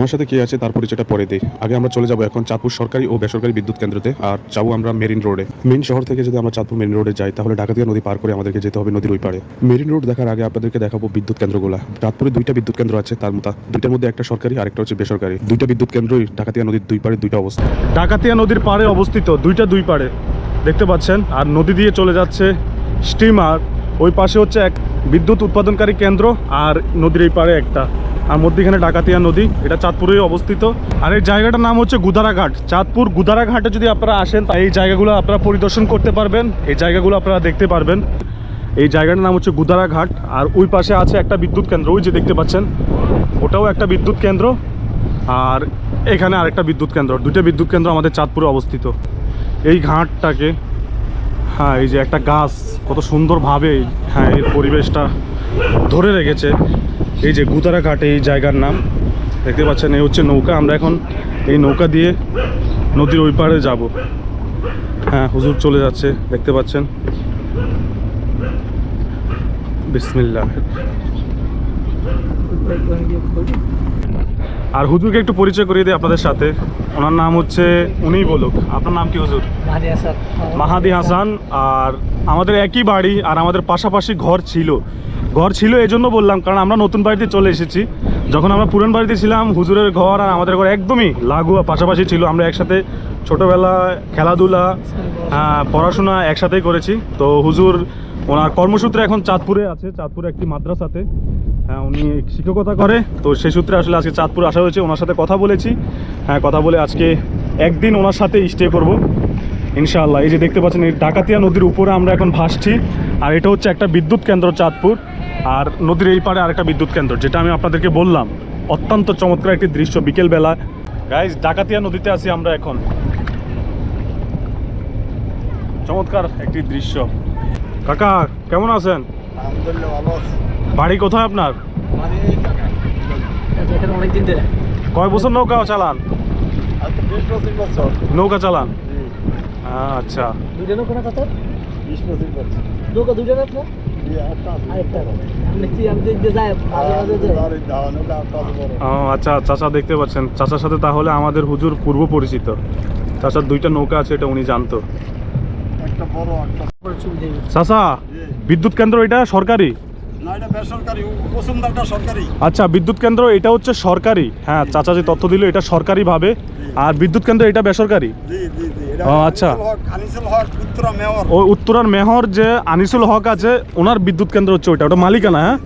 আমার সাথে কে আছে তার পরিচয়টা পরে দিই। আগে আমরা চলে যাব এখন চাঁদপুর সরকারি ও বেসরকারি বিদ্যুৎ কেন্দ্রতে আর যাব আমরা মেরিন রোডে। মেন শহর থেকে যদি আমরা চাঁদপুর মেরিন রোডে যাই, তাহলে ডাকাতিয়া নদী পার করে আমাদেরকে যেতে হবে নদীর ওই পারে মেরিন রোড দেখার আগে আপনাদেরকে দেখাবো বিদ্যুৎ কেন্দ্রগুলো। চাঁদপুরে দুইটা বিদ্যুৎ কেন্দ্র আছে তার মতো দুইটার মধ্যে একটা সরকারি আরেকটা হচ্ছে বেসরকারি। দুইটা বিদ্যুৎ কেন্দ্রই ডাকাতিয়া নদীর দুই পারে দুইটা অবস্থা ডাকাতিয়া নদীর পাড়ে অবস্থিত দুইটা দুই পারে দেখতে পাচ্ছেন, আর নদী দিয়ে চলে যাচ্ছে স্টিমার ওই পাশে হচ্ছে এক বিদ্যুৎ উৎপাদনকারী কেন্দ্র আর নদীর এই পাড়ে একটা। আর মধ্যিখানে ডাকাতিয়া নদী, এটা চাঁদপুরে অবস্থিত। আর এই জায়গাটার নাম হচ্ছে গুদারাঘাট। চাঁদপুর গুদারাঘাটে যদি আপনারা আসেন, তা এই জায়গাগুলো আপনারা পরিদর্শন করতে পারবেন। এই জায়গাগুলো আপনারা দেখতে পারবেন। এই জায়গাটার নাম হচ্ছে গুদারাঘাট। আর ওই পাশে আছে একটা বিদ্যুৎ কেন্দ্র, ওই যে দেখতে পাচ্ছেন, ওটাও একটা বিদ্যুৎ কেন্দ্র। আর এখানে আরেকটা বিদ্যুৎ কেন্দ্র। দুইটা বিদ্যুৎ কেন্দ্র আমাদের চাঁদপুরে অবস্থিত। এই ঘাটটাকে হ্যাঁ এই যে একটা গাছ, কত সুন্দরভাবে হ্যাঁ এর পরিবেশটা ধরে রেখেছে। এই যে গুতারা ঘাট এই জায়গার নাম, দেখতে পাচ্ছেন, এই হচ্ছে নৌকা। আমরা এখন এই নৌকা দিয়ে নদীর ওই পাড়ে যাব। হ্যাঁ হুজুর চলে যাচ্ছে, দেখতে পাচ্ছেন। বিসমিল্লাহ। আর হুজুরকে একটু পরিচয় করিয়ে দিই আপনাদের সাথে। ওনার নাম হচ্ছে উনিই বলুক। আপনার নাম কি হুজুর? মাহাদি হাসান। আর আমাদের একই বাড়ি আর আমাদের পাশাপাশি ঘর ছিল। ঘর ছিল এই জন্য বললাম কারণ আমরা নতুন বাড়িতে চলে এসেছি। যখন আমরা পুরান বাড়িতে ছিলাম হুজুরের ঘর আর আমাদের ঘর একদমই লাগোয়া পাশাপাশি ছিল। আমরা একসাথে ছোটোবেলায় খেলাধুলা হ্যাঁ, পড়াশোনা একসাথেই করেছি। তো হুজুর ওনার কর্মসূত্রে এখন চাঁদপুরে আছে। চাঁদপুরে একটি মাদ্রাসাতে। হ্যাঁ উনি শিক্ষকতা করে। তো সেই সূত্রে আসলে আজকে চাঁদপুর আসা হয়েছে। ওনার সাথে কথা বলেছি। হ্যাঁ কথা বলে আজকে একদিন ওনার সাথে স্টে করব। ইনশাআল্লাহ। এই যে দেখতে পাচ্ছেন, এই ডাকাতিয়া নদীর উপরে আমরা এখন ভাসছি। আর এটা হচ্ছে একটা বিদ্যুৎ কেন্দ্র চাঁদপুর। আর নদীর এই পারে আরেকটা বিদ্যুৎ কেন্দ্র, যেটা আমি আপনাদেরকে বললাম। অত্যন্ত চমৎকার একটি দৃশ্য বিকেলবেলা। গাইজ ডাকাতিয়া নদীতে আছি আমরা এখন। চমৎকার একটি দৃশ্য। কাকা, কেমন আছেন? আলহামদুলিল্লাহ, ভালো আছি। বাড়ি কোথায় আপনার? কয় বছর নৌকা চালান? নৌকা চালান? আচ্ছা। দুইটা নৌকা না কত? নৌকা না আপনার? ও আচ্ছা চাচা দেখতে পাচ্ছেন। চাচার সাথে তাহলে আমাদের হুজুর পূর্ব পরিচিত। চাচার দুইটা নৌকা আছে এটা উনি জানতো। চাচা বিদ্যুৎ কেন্দ্র এটা সরকারি? সরকারি। আচ্ছা বিদ্যুৎ কেন্দ্র এটা হচ্ছে সরকারি? হ্যাঁ চাচা যে তথ্য দিল এটা সরকারিভাবে আর বিদ্যুৎ কেন্দ্র এটা বেসরকারি? আচ্ছা। ও উত্তরার মেহর যে আনিসুল হক আছে ওনার বিদ্যুৎ কেন্দ্র হচ্ছে ওইটা। ওটা মালিকানা হ্যাঁ?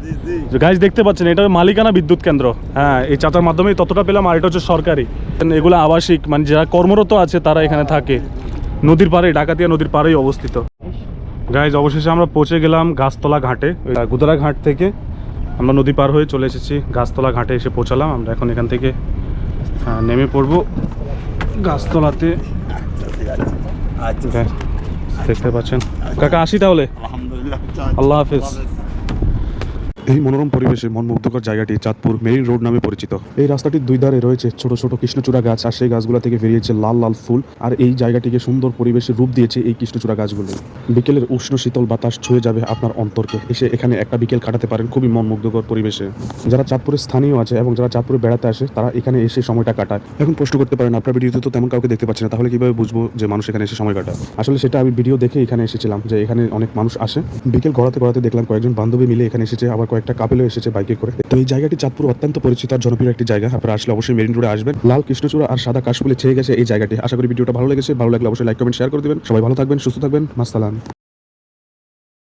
গাইজ দেখতে পাচ্ছেন এটা মালিকানা বিদ্যুৎ কেন্দ্র। হ্যাঁ এই চাচার মাধ্যমে ততটা পেলাম আর এটা হচ্ছে সরকারি। এগুলো আবাসিক মানে যারা কর্মরত আছে তারা এখানে থাকে। নদীর পাড়ে ডাকাতিয়া নদীর পাড়েই অবস্থিত। গাইজ অবশেষে আমরা পৌঁছে গেলাম গাছতলা ঘাটে। গুদারা ঘাট থেকে আমরা নদী পার হয়ে চলে এসেছি। গাছতলা ঘাটে এসে পৌঁছালাম। আমরা এখন এখান থেকে নেমে পড়ব। গাছতলাতে আচ্ছা। দেখতে পাচ্ছেন। কাকা আসি তাহলে। আলহামদুলিল্লাহ আল্লাহ হাফিজ। এই মনোরম পরিবেশে মনমুগ্ধকর জায়গাটি চাঁদপুর মেরিন রোড নামে পরিচিত। এই রাস্তাটির দুই ধারে রয়েছে ছোট ছোট কৃষ্ণচূড়া গাছ আর সেই গাছগুলো থেকে বেরিয়েছে লাল লাল ফুল আর এই জায়গাটিকে সুন্দর পরিবেশে রূপ দিয়েছে এই কৃষ্ণচূড়া গাছগুলো। বিকেলের উষ্ণ শীতল বাতাস ছুঁয়ে যাবে আপনার অন্তরকে। এসে এখানে একটা বিকেল কাটাতে পারেন খুবই মনমুগ্ধকর পরিবেশে। যারা চাঁদপুরের স্থানীয় আছে এবং যারা চাঁদপুরে বেড়াতে আসে, তারা এখানে এসে সময়টা কাটায়। এখন প্রশ্ন করতে পারেন, আপনার ভিডিওতে তো তেমন কাউকে দেখতে পাচ্ছি না, তাহলে কীভাবে বুঝব যে মানুষ এখানে এসে সময় কাটায়? আসলে সেটা আমি ভিডিও দেখে এখানে এসেছিলাম যে এখানে অনেক মানুষ আসে। বিকেল ঘোরাতে গড়াতে দেখলাম কয়েকজন বান্ধবী মিলে এখানে এসেছে, আবার কয়েকটা কাপেলও এসেছে বাইকে করে। তো এই জায়গাটি চাঁদপুর অত্যন্ত পরিচিত আর জনপ্রিয় একটি জায়গা। আপনারা আসলে অবশ্যই মেরিন রোডে আসবেন। লাল কৃষ্ণচূড়া আর সাদা কাশফুলে ছেয়ে গেছে এই জায়গাটি। আশা করি ভিডিওটা ভালো লেগেছে। ভালো লাগলে অবশ্যই লাইক কমেন্ট শেয়ার করে দেবেন। সবাই ভালো থাকবেন, সুস্থ থাকবেন। মাস্তালান।